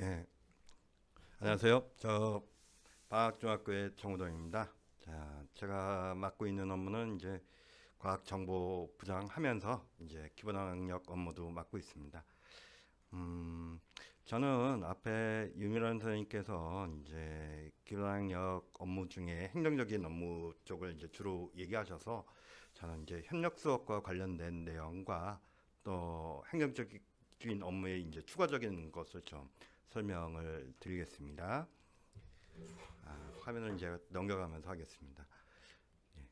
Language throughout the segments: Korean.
네. 안녕하세요. 저 방학중학교의 정우동입니다. 자, 제가 맡고 있는 업무는 이제 과학정보부장 하면서 이제 기본학력 업무도 맡고 있습니다. 음, 저는 앞에 유미란 선생님께서 이제 기본학력 업무 중에 행정적인 업무 쪽을 이제 주로 얘기하셔서 저는 이제 협력 수업과 관련된 내용과 또 행정적인 업무의 이제 추가적인 것을 좀 설명을 드리겠습니다. 아, 화면을 이제 넘겨가면서 하겠습니다. 예.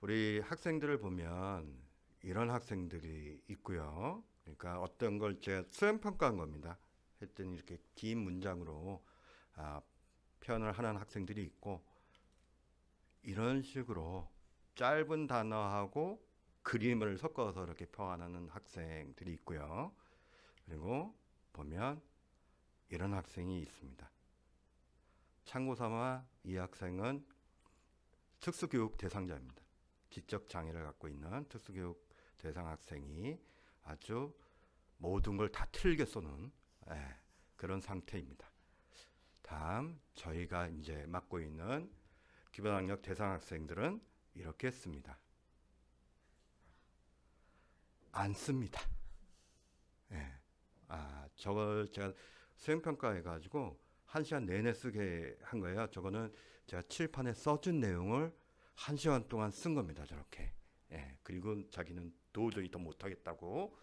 우리 학생들을 보면 이런 학생들이 있고요. 그러니까 어떤 걸 제가 수행 평가한 겁니다. 했더니 이렇게 긴 문장으로 아, 표현을 하는 학생들이 있고 이런 식으로 짧은 단어하고 그림을 섞어서 이렇게 표현하는 학생들이 있고요. 그리고 보면 이런 학생이 있습니다. 참고 삼아 이 학생은 특수교육 대상자입니다. 지적 장애를 갖고 있는 특수교육 대상 학생이 아주 모든 걸 다 틀게 쏘는 예, 그런 상태입니다. 다음 저희가 이제 맡고 있는 기본학력 대상 학생들은 이렇게 씁니다. 안 씁니다. 예. 아, 저걸 제가 수행평가 해 가지고 한 시간 내내 쓰게 한 거예요. 저거는 제가 칠판에 써준 내용을 한 시간 동안 쓴 겁니다. 저렇게. 예. 그리고 자기는 도저히 더 못하겠다고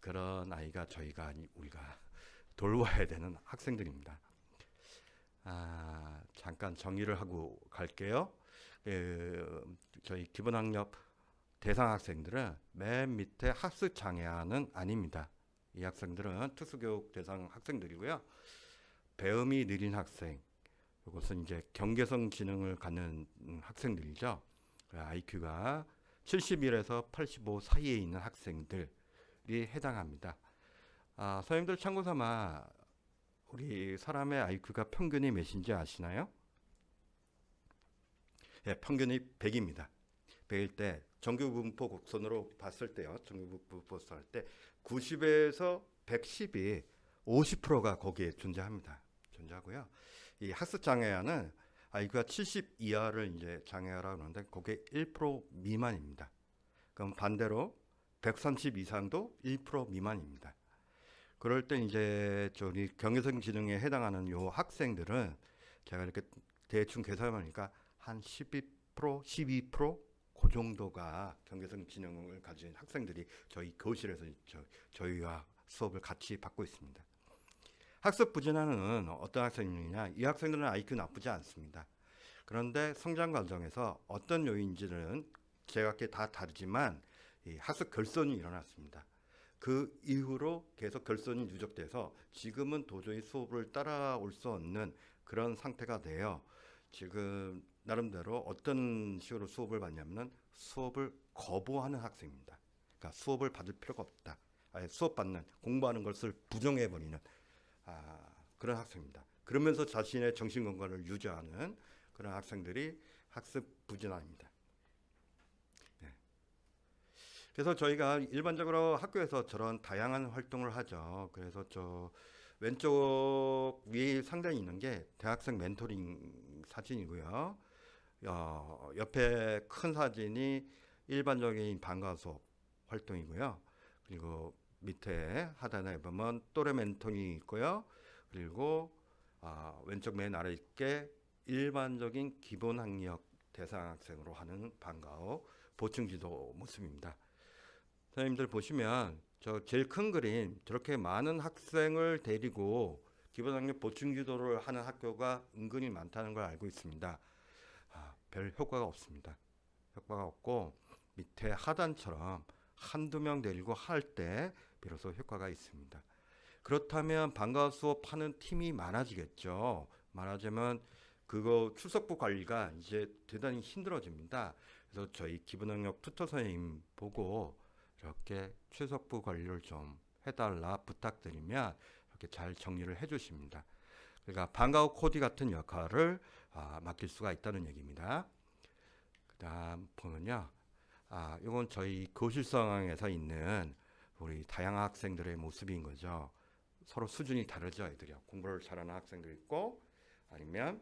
그런 아이가 저희가 아니 우리가 돌봐야 되는 학생들입니다. 아, 잠깐 정리를 하고 갈게요. 그, 저희 기본학력 대상 학생들은 맨 밑에 학습 장애아는 아닙니다. 이 학생들은 특수교육 대상 학생들이고요. 배움이 느린 학생, 이것은 이제 경계성 지능을 갖는 음, 학생들이죠. IQ가 71에서 85 사이에 있는 학생들이 해당합니다. 아, 선생님들 참고 삼아 우리 사람의 IQ가 평균이 몇인지 아시나요? 예, 평균이 100입니다. 100일 때 정규 분포 곡선으로 봤을 때요. 정규 분포 봤을 때 90에서 110이 50%가 거기에 존재합니다. 존재하고요. 이 학습 장애아는 IQ가 70 이하를 이제 장애아라고 하는데 그게 1% 미만입니다. 그럼 반대로 130 이상도 1% 미만입니다. 그럴 때 이제 저기 경계성 지능에 해당하는 요 학생들은 제가 이렇게 대충 계산하니까 한 12%, 12% 그 정도가 경계성 지능을 가진 학생들이 저희 교실에서 저, 저희와 수업을 같이 받고 있습니다. 학습 부진하는 어떤 학생이냐? 이 학생들은 IQ 나쁘지 않습니다. 그런데 성장 과정에서 어떤 요인지는 제각기 다 다르지만 이 학습 결손이 일어났습니다. 그 이후로 계속 결손이 누적돼서 지금은 도저히 수업을 따라올 수 없는 그런 상태가 돼요. 지금 나름대로 어떤 식으로 수업을 받냐면은 수업을 거부하는 학생입니다. 그러니까 수업을 받을 필요가 없다. 아예 수업 받는 공부하는 것을 부정해 버리는 아, 그런 학생입니다. 그러면서 자신의 정신 건강을 유지하는 그런 학생들이 학습 부진아입니다. 네. 그래서 저희가 일반적으로 학교에서 저런 다양한 활동을 하죠. 그래서 저 왼쪽 위에 상단에 있는 게 대학생 멘토링 사진이고요. 어, 옆에 큰 사진이 일반적인 방과 수업 활동이고요. 그리고 밑에 하단에 보면 또래 멘토링이 있고요. 그리고 아, 왼쪽 맨 아래 있게 일반적인 기본 학력 대상 학생으로 하는 방과후 보충 지도 모습입니다. 선생님들 보시면 저 제일 큰 그림 저렇게 많은 학생을 데리고 기본 학력 보충 지도를 하는 학교가 은근히 많다는 걸 알고 있습니다. 아, 별 효과가 없습니다. 효과가 없고 밑에 하단처럼 한두 명 데리고 할 때 비로소 효과가 있습니다. 그렇다면 방과 수업 하는 팀이 많아지겠죠. 많아지면 그거 출석부 관리가 이제 대단히 힘들어집니다. 그래서 저희 기본학력 투터 선생님 보고 이렇게 출석부 관리를 좀 해달라 부탁드리면 이렇게 잘 정리를 해주십니다. 그러니까 방과후 코디 같은 역할을 아, 맡길 수가 있다는 얘기입니다. 그다음 보면요. 아, 이건 저희 교실 상황에서 있는 우리 다양한 학생들의 모습인 거죠. 서로 수준이 다르죠 아이들이요. 공부를 잘하는 학생도 있고 아니면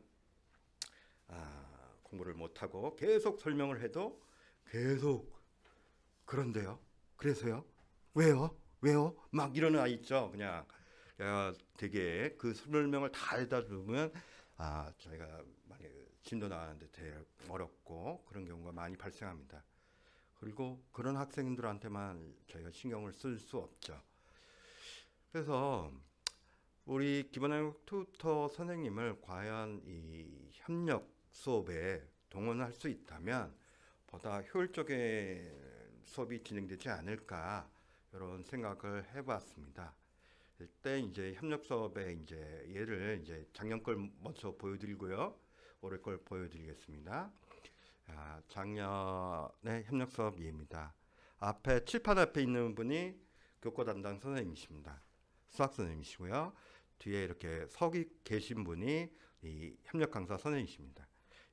아, 공부를 못하고 계속 설명을 해도 계속 그런데요. 그래서요. 왜요? 왜요? 막 이러는 아이 있죠. 그냥 되게 그 설명을 다 해다 주면 아 저희가 많이 진도 나가는데 되게 어렵고 그런 경우가 많이 발생합니다. 그리고 그런 학생들한테만 저희가 신경을 쓸 수 없죠. 그래서 우리 기본학력 튜터 선생님을 과연 이 협력 수업에 동원할 수 있다면 보다 효율적인 수업이 진행되지 않을까 이런 생각을 해봤습니다. 일단 이제 협력 수업의 이제 예를 이제 작년 걸 먼저 보여드리고요, 올해 걸 보여드리겠습니다. 아, 작년의 협력 수업 예입니다. 앞에 칠판 앞에 있는 분이 교과 담당 선생님이십니다. 수학 선생님이시고요. 뒤에 이렇게 서기 계신 분이 이 협력 강사 선생님이십니다.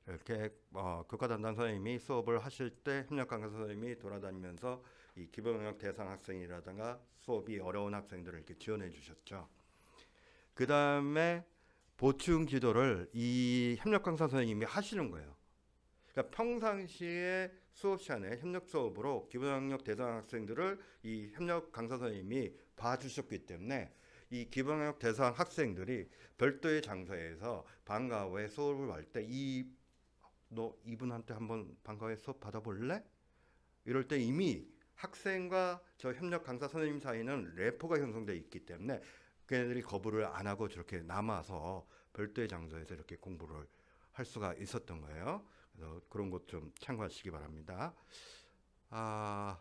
이렇게 어, 교과 담당 선생님이 수업을 하실 때 협력 강사 선생님이 돌아다니면서 이 기본영역 대상 학생이라든가 수업이 어려운 학생들을 이렇게 지원해 주셨죠. 그 다음에 보충 지도를 이 협력 강사 선생님이 하시는 거예요. 그러니까 평상시에 수업 시간에 협력 수업으로 기본학력 대상 학생들을 이 협력 강사 선생님이 봐주셨기 때문에 이 기본학력 대상 학생들이 별도의 장소에서 방과 후에 수업을 할 때 이 너 이분한테 한번 방과 후에 수업 받아볼래? 이럴 때 이미 학생과 저 협력 강사 선생님 사이는 래퍼가 형성돼 있기 때문에 걔네들이 거부를 안 하고 저렇게 남아서 별도의 장소에서 이렇게 공부를 할 수가 있었던 거예요. 그래서 그런 것 좀 참고하시기 바랍니다. 아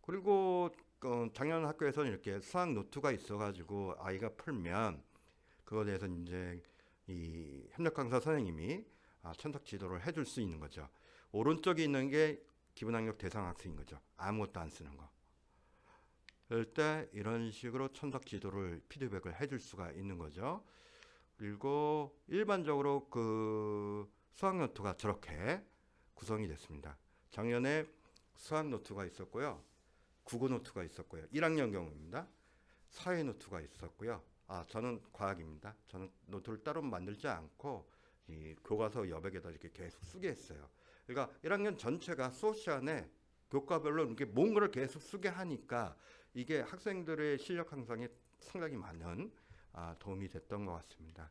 그리고 어, 작년 학교에서는 이렇게 수학 노트가 있어가지고 아이가 풀면 그거에 대해서 이제 이 협력 강사 선생님이 아, 천적 지도를 해줄 수 있는 거죠. 오른쪽에 있는 게 기본학력 대상 학생인 거죠. 아무것도 안 쓰는 거. 그럴 때 이런 식으로 천적 지도를 피드백을 해줄 수가 있는 거죠. 그리고 일반적으로 그 수학 노트가 저렇게 구성이 됐습니다. 작년에 수학 노트가 있었고요. 국어 노트가 있었고요. 1학년 경우입니다. 사회 노트가 있었고요. 아, 저는 과학입니다. 저는 노트를 따로 만들지 않고 이 교과서 여백에다 이렇게 계속 쓰게 했어요. 그러니까 1학년 전체가 시간에 교과별로 이렇게 뭔가를 계속 쓰게 하니까 이게 학생들의 실력 향상에 상당히 많은 아, 도움이 됐던 것 같습니다.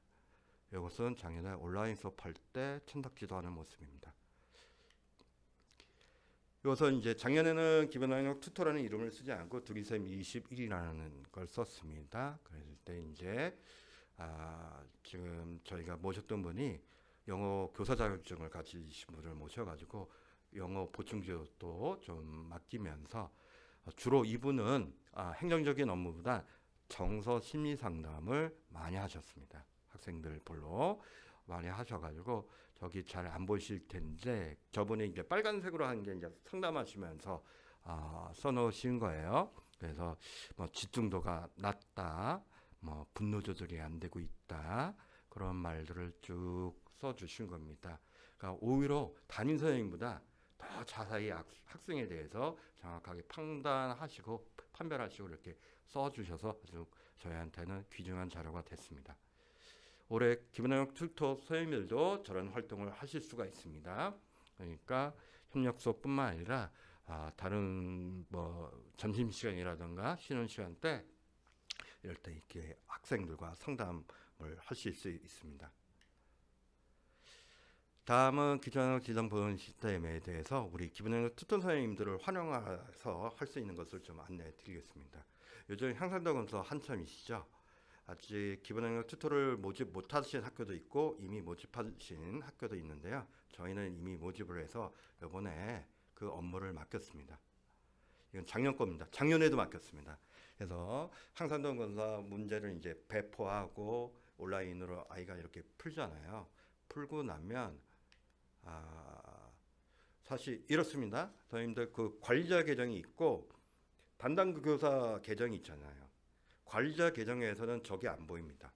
이것은 작년에 온라인 수업할 때 천탁 지도하는 모습입니다. 이것은 이제 작년에는 기본학력 튜터라는 이름을 쓰지 않고 두기쌤 21이라는 걸 썼습니다. 그랬을 때 이제 아, 지금 저희가 모셨던 분이 영어 교사 자격증을 가지신 분을 모셔가지고 영어 보충 지도도 좀 맡기면서 주로 이분은 아, 행정적인 업무보다 정서 심리 상담을 많이 하셨습니다. 학생들 별로 많이 하셔가지고 저기 잘 안 보실 텐데 저분이 이제 빨간색으로 한 게 이제 상담하시면서 아, 써놓으신 거예요. 그래서 뭐 집중도가 낮다, 뭐 분노 조절이 안 되고 있다 그런 말들을 쭉 써주신 겁니다. 그러니까 오히려 담임 선생님보다 더 자세히 학- 학생에 대해서 정확하게 판단하시고 판별하시고 이렇게 써주셔서 아주 저희한테는 귀중한 자료가 됐습니다. 올해 기본학력 튜터 선생님들도 저런 활동을 하실 수가 있습니다. 그러니까 협력 수업뿐만 아니라 아, 다른 뭐 점심 시간이라든가 쉬는 시간 때 이럴 때 이렇게 학생들과 상담 을 하실 수 있습니다. 다음은 기존 지정 보험 시스템에 대해서 우리 기본학력 튜터 선생님들을 활용해서 할 수 있는 것을 좀 안내해 드리겠습니다. 요즘 향상도 검사 한참이시죠? 아직 기본학력 튜터를 모집 못하신 학교도 있고 이미 모집하신 학교도 있는데요. 저희는 이미 모집을 해서 이번에 그 업무를 맡겼습니다. 이건 작년 겁니다. 작년에도 맡겼습니다. 그래서 항산동 검사 문제를 이제 배포하고 온라인으로 아이가 이렇게 풀잖아요. 풀고 나면 아 사실 이렇습니다. 선생님들 그 관리자 계정이 있고 담당 교사 계정이 있잖아요. 관리자 계정에서는 저게 안 보입니다.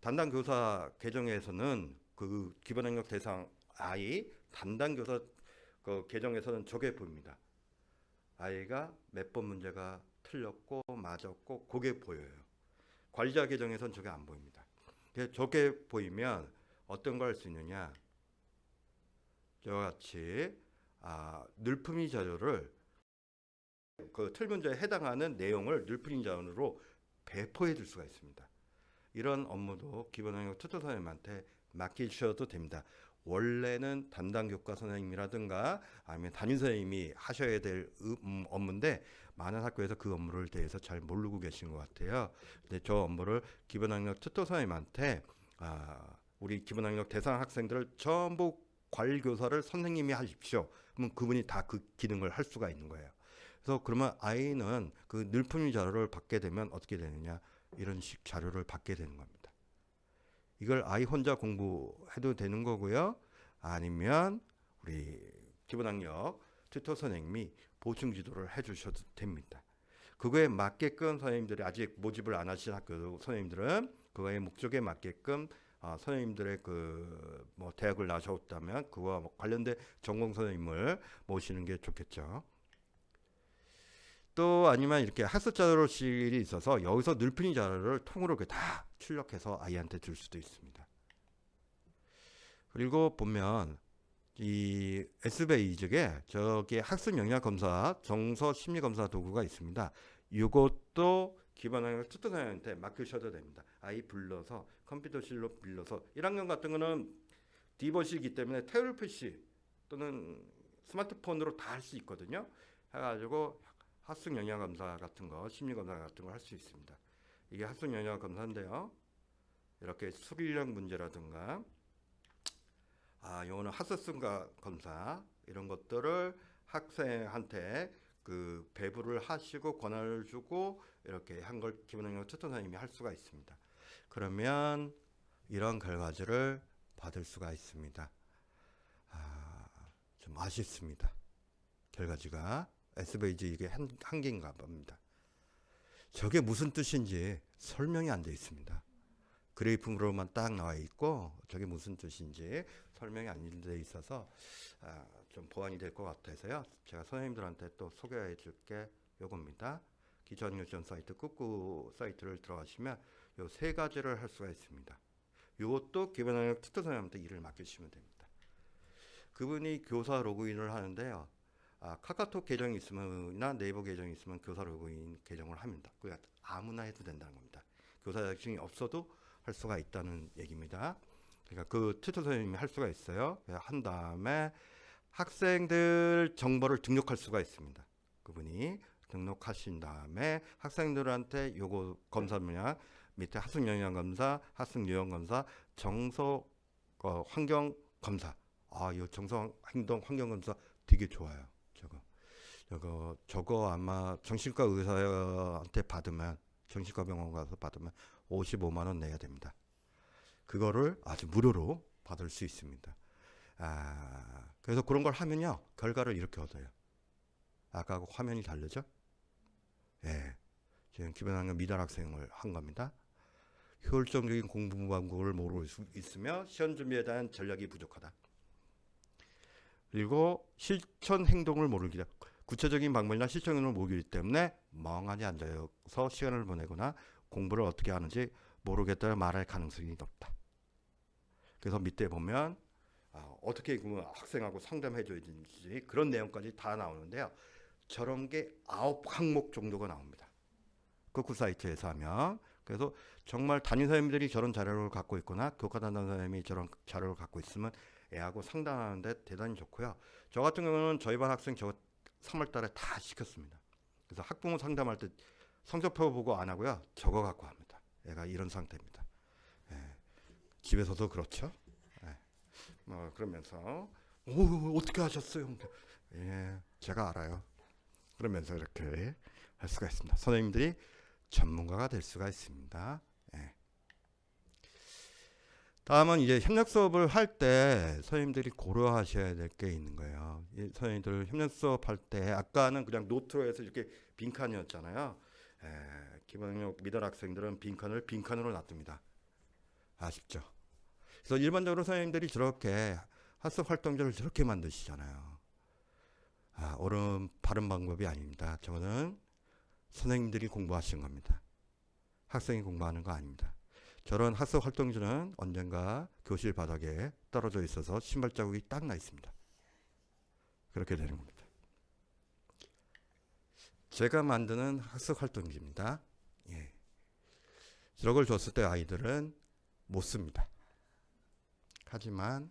담당 교사 계정에서는 그 기본학력 대상 아이 담당 교사 그 계정에서는 저게 보입니다. 아이가 몇 번 문제가 틀렸고 맞았고 그게 보여요. 관리자 계정에선 저게 안 보입니다. 저게 보이면 어떤 걸 할 수 있느냐? 저와 같이 아, 늘품이 자료를 그 틀문제에 해당하는 내용을 늘품이 자료로 배포해 줄 수가 있습니다. 이런 업무도 기본학력 투터 선생님한테 맡기셔도 됩니다. 원래는 담당 교과 선생님이라든가 아니면 담임 선생님이 하셔야 될 의- 음, 업무인데 많은 학교에서 그 업무를 대해서 잘 모르고 계신 것 같아요. 근데 저 업무를 기본학력 투터 선생님한테 아, 우리 기본학력 대상 학생들을 전부 관교사를 선생님이 하십시오. 그러면 그분이 다 그 기능을 할 수가 있는 거예요. 그래서 그러면 아이는 그 늘품이 자료를 받게 되면 어떻게 되느냐 이런 식 자료를 받게 되는 겁니다. 이걸 아이 혼자 공부해도 되는 거고요. 아니면 우리 기본학력 튜터 선생님이 보충 지도를 해 주셔도 됩니다. 그거에 맞게끔 선생님들이 아직 모집을 안 하신 학교 선생님들은 그거의 목적에 맞게끔 어, 선생님들의 그 뭐 대학을 나셨다면 그와 뭐 관련된 전공 선생님을 모시는 게 좋겠죠. 또 아니면 이렇게 학습 자료실이 있어서 여기서 늘핀이 자료를 통으로 다 출력해서 아이한테 줄 수도 있습니다. 그리고 보면 이 SBA 쪽에 저기 학습 영역 검사 정서 심리 검사 도구가 있습니다. 이것도 기반학력 투터생한테 맡기셔도 됩니다. 아이 불러서 컴퓨터실로 빌려서 1학년 같은 거는 디버시기 때문에 태블릿 PC 또는 스마트폰으로 다 할 수 있거든요. 해가지고 학습 영역 검사 같은 거, 심리 검사 같은 거 할 수 있습니다. 이게 학습 영역 검사인데요. 이렇게 수리력 문제라든가 아, 요거는 학습성과 검사 이런 것들을 학생한테 그 배부를 하시고 권한을 주고 이렇게 한걸 기본학력 투터 선생님이 할 수가 있습니다. 그러면 이런 결과지를 받을 수가 있습니다. 아, 좀 아쉽습니다. 결과지가 SVG 이게 한, 한계인가 봅니다. 저게 무슨 뜻인지 설명이 안 돼 있습니다. 그래프로만 딱 나와 있고 저게 무슨 뜻인지 설명이 안 돼 있어서 아, 좀 보완이 될 것 같아서요. 제가 선생님들한테 또 소개해 줄게 요겁니다. 기초학력지원 사이트 꾹꾹 사이트를 들어가시면 요 세 가지를 할 수가 있습니다. 요것도 기본학력 투터 선생님한테 일을 맡기시면 됩니다. 그분이 교사 로그인을 하는데요. 아, 카카오톡 계정이 있으면나 네이버 계정이 있으면 교사 로그인 계정을 합니다. 그 아무나 해도 된다는 겁니다. 교사 자격증이 없어도 할 수가 있다는 얘기입니다. 그러니까 그 튜터 선생님이 할 수가 있어요. 한 다음에 학생들 정보를 등록할 수가 있습니다. 그분이 등록하신 다음에 학생들한테 요거 검사 뭐냐 밑에 학습 영향 검사, 학습 유형 검사, 정서 어, 환경 검사. 아, 이 정서 행동 환경 검사 되게 좋아요. 저거. 저거 아마 정신과 의사한테 받으면 정신과 병원 가서 받으면 55만 원 내야 됩니다. 그거를 아주 무료로 받을 수 있습니다. 아, 그래서 그런 걸 하면요. 결과를 이렇게 얻어요. 아까 그 화면이 다르죠? 예. 지금 기본학력 미달 학생을 한 겁니다. 효율적인 공부 방법을 모르고 있- 있으며 시험 준비에 대한 전략이 부족하다. 그리고 실천 행동을 모르기 구체적인 방법이나 실천 행동을 모르기 때문에 멍하니 앉아서 시간을 보내거나 공부를 어떻게 하는지 모르겠다는 말할 가능성이 높다. 그래서 밑에 보면 아, 어떻게 그 학생하고 상담해 줘야 되는지 그런 내용까지 다 나오는데요. 저런 게 아홉 항목 정도가 나옵니다. 그 사이트에서 하면 그래서 정말 담임 선생님들이 저런 자료를 갖고 있거나 교과 담당 선생님이 저런 자료를 갖고 있으면 애하고 상담하는데 대단히 좋고요. 저 같은 경우는 저희 반 학생 저 3월 달에 다 시켰습니다. 그래서 학부모 상담할 때 성적표 보고 안 하고요. 저거 갖고 합니다. 애가 이런 상태입니다. 예. 집에서도 그렇죠. 예. 뭐 그러면서 오 어떻게 하셨어요? 예, 제가 알아요. 그러면서 이렇게 할 수가 있습니다. 선생님들이 전문가가 될 수가 있습니다. 예. 다음은 이제 협력 수업을 할 때 선생님들이 고려하셔야 될 게 있는 거예요. 이 선생님들 협력 수업 할 때 아까는 그냥 노트로 해서 이렇게 빈칸이었잖아요. 예, 기본력 미달 학생들은 빈칸을 빈칸으로 놔둡니다. 아쉽죠? 그래서 일반적으로 선생님들이 저렇게 학습 활동지를 저렇게 만드시잖아요. 아, 옳은 바른 방법이 아닙니다. 저거는 선생님들이 공부하신 겁니다. 학생이 공부하는 거 아닙니다. 저런 학습 활동지는 언젠가 교실 바닥에 떨어져 있어서 신발 자국이 딱 나 있습니다. 그렇게 되는 겁니다. 제가 만드는 학습 활동지입니다. 예. 저걸 줬을 때 아이들은 못 씁니다. 하지만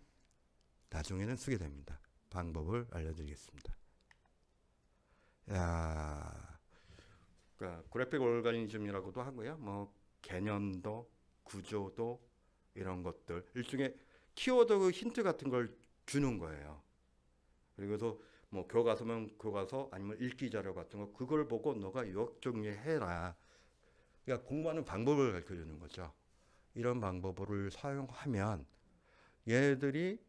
나중에는 쓰게 됩니다. 방법을 알려드리겠습니다. 야, 그러니까 그래픽 오르가니즘이라고도 하고요. 뭐 개념도 구조도 이런 것들 일종의 키워드 그 힌트 같은 걸 주는 거예요. 그리고서 뭐 교과서면 교과서 아니면 읽기 자료 같은 거 그걸 보고 너가 유학 정리해라. 그러니까 공부하는 방법을 가르쳐 주는 거죠. 이런 방법을 사용하면 얘들이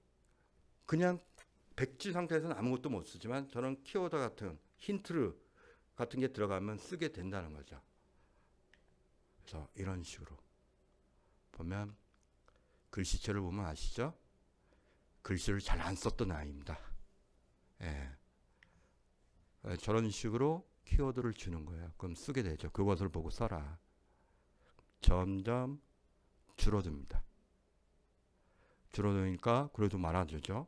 그냥 백지 상태에서는 아무것도 못 쓰지만 저런 키워드 같은 힌트 같은 게 들어가면 쓰게 된다는 거죠. 그래서 이런 식으로 보면 글씨체를 보면 아시죠? 글씨를 잘 안 썼던 아이입니다. 예. 예, 저런 식으로 키워드를 주는 거예요. 그럼 쓰게 되죠. 그것을 보고 써라. 점점 줄어듭니다. 줄어드니까 그래도 많아지죠.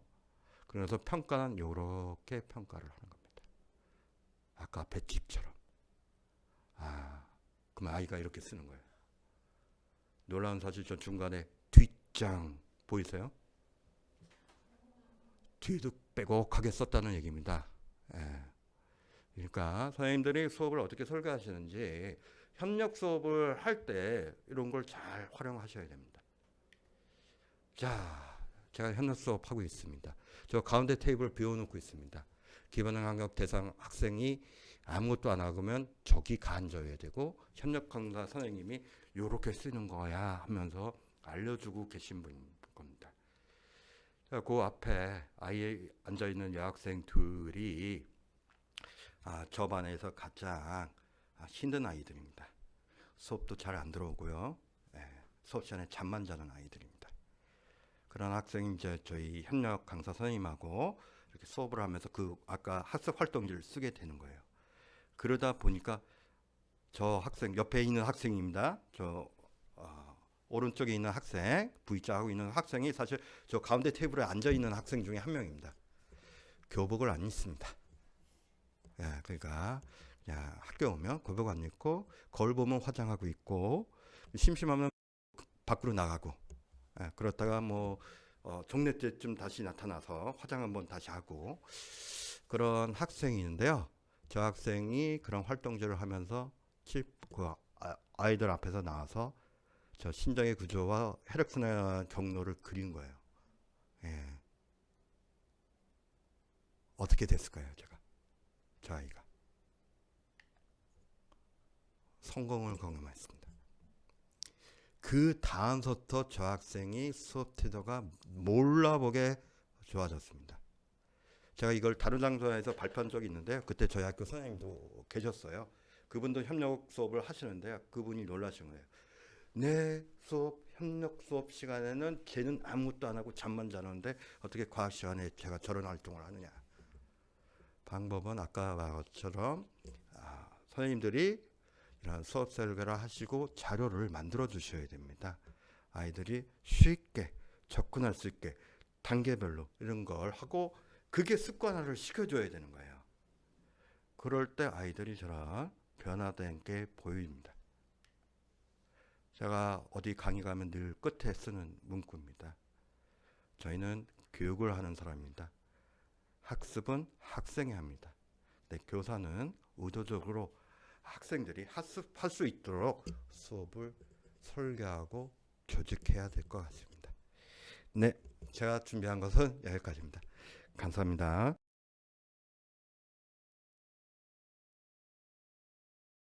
그래서 평가는 이렇게 평가를 하는 겁니다. 아까 배tip처럼. 아, 그럼 아이가 이렇게 쓰는 거예요. 놀라운 사실 저 중간에 뒷장 보이세요? 뒤도 빼곡하게 썼다는 얘기입니다. 예. 그러니까 선생님들이 수업을 어떻게 설계하시는지 협력 수업을 할 때 이런 걸 잘 활용하셔야 됩니다. 자, 제가 협력 수업 하고 있습니다. 저 가운데 테이블 비워놓고 있습니다. 기반형 학력 대상 학생이 아무것도 안 하면 저기 간져야 되고 협력 강사 선생님이 요렇게 쓰는 거야 하면서 알려주고 계신 분인 겁니다. 자, 그 앞에 아이에 앉아 있는 여학생들이 아, 저 반에서 가장 아, 힘든 아이들입니다. 수업도 잘 안 들어오고요. 예, 수업 시간에 잠만 자는 아이들입니다. 그런 학생이 이제 저희 협력 강사 선생님하고 이렇게 수업을 하면서 그 아까 학습 활동지를 쓰게 되는 거예요. 그러다 보니까 저 학생 옆에 있는 학생입니다. 저 어, 오른쪽에 있는 학생 V자 하고 있는 학생이 사실 저 가운데 테이블에 앉아 있는 학생 중에 한 명입니다. 교복을 안 입습니다. 예, 그러니까 야, 학교 오면 교복 안 입고 거울 보면 화장하고 있고 심심하면 밖으로 나가고 예, 그렇다가 뭐 어, 종례 때쯤 다시 나타나서 화장 한번 다시 하고 그런 학생이 있는데요. 저 학생이 그런 활동지를 하면서 칠, 그 아- 아이들 앞에서 나와서 저 신장의 구조와 혈액순환 경로를 그린 거예요. 예. 어떻게 됐을까요, 제가? 저 아이가 성공을 경험했습니다. 그 다음부터 저 학생이 수업 태도가 몰라보게 좋아졌습니다. 제가 이걸 다른 장소에서 발표한 적이 있는데요. 그때 저희 학교 선생님도 계셨어요. 그분도 협력 수업을 하시는데 그분이 놀라신 거예요. 내 수업 협력 수업 시간에는 걔는 아무것도 안 하고 잠만 자는데 어떻게 과학 시간에 제가 저런 활동을 하느냐. 방법은 아까 말한 것처럼 아, 선생님들이 이런 수업 설계를 하시고 자료를 만들어 주셔야 됩니다. 아이들이 쉽게 접근할 수 있게 단계별로 이런 걸 하고 그게 습관화를 시켜줘야 되는 거예요. 그럴 때 아이들이 저런 변화된 게 보입니다. 제가 어디 강의 가면 늘 끝에 쓰는 문구입니다. 저희는 교육을 하는 사람입니다. 학습은 학생이 합니다. 근데 교사는 의도적으로 학생들이 학습할 수 있도록 수업을 설계하고 조직해야 될 것 같습니다. 네, 제가 준비한 것은 여기까지입니다. 감사합니다.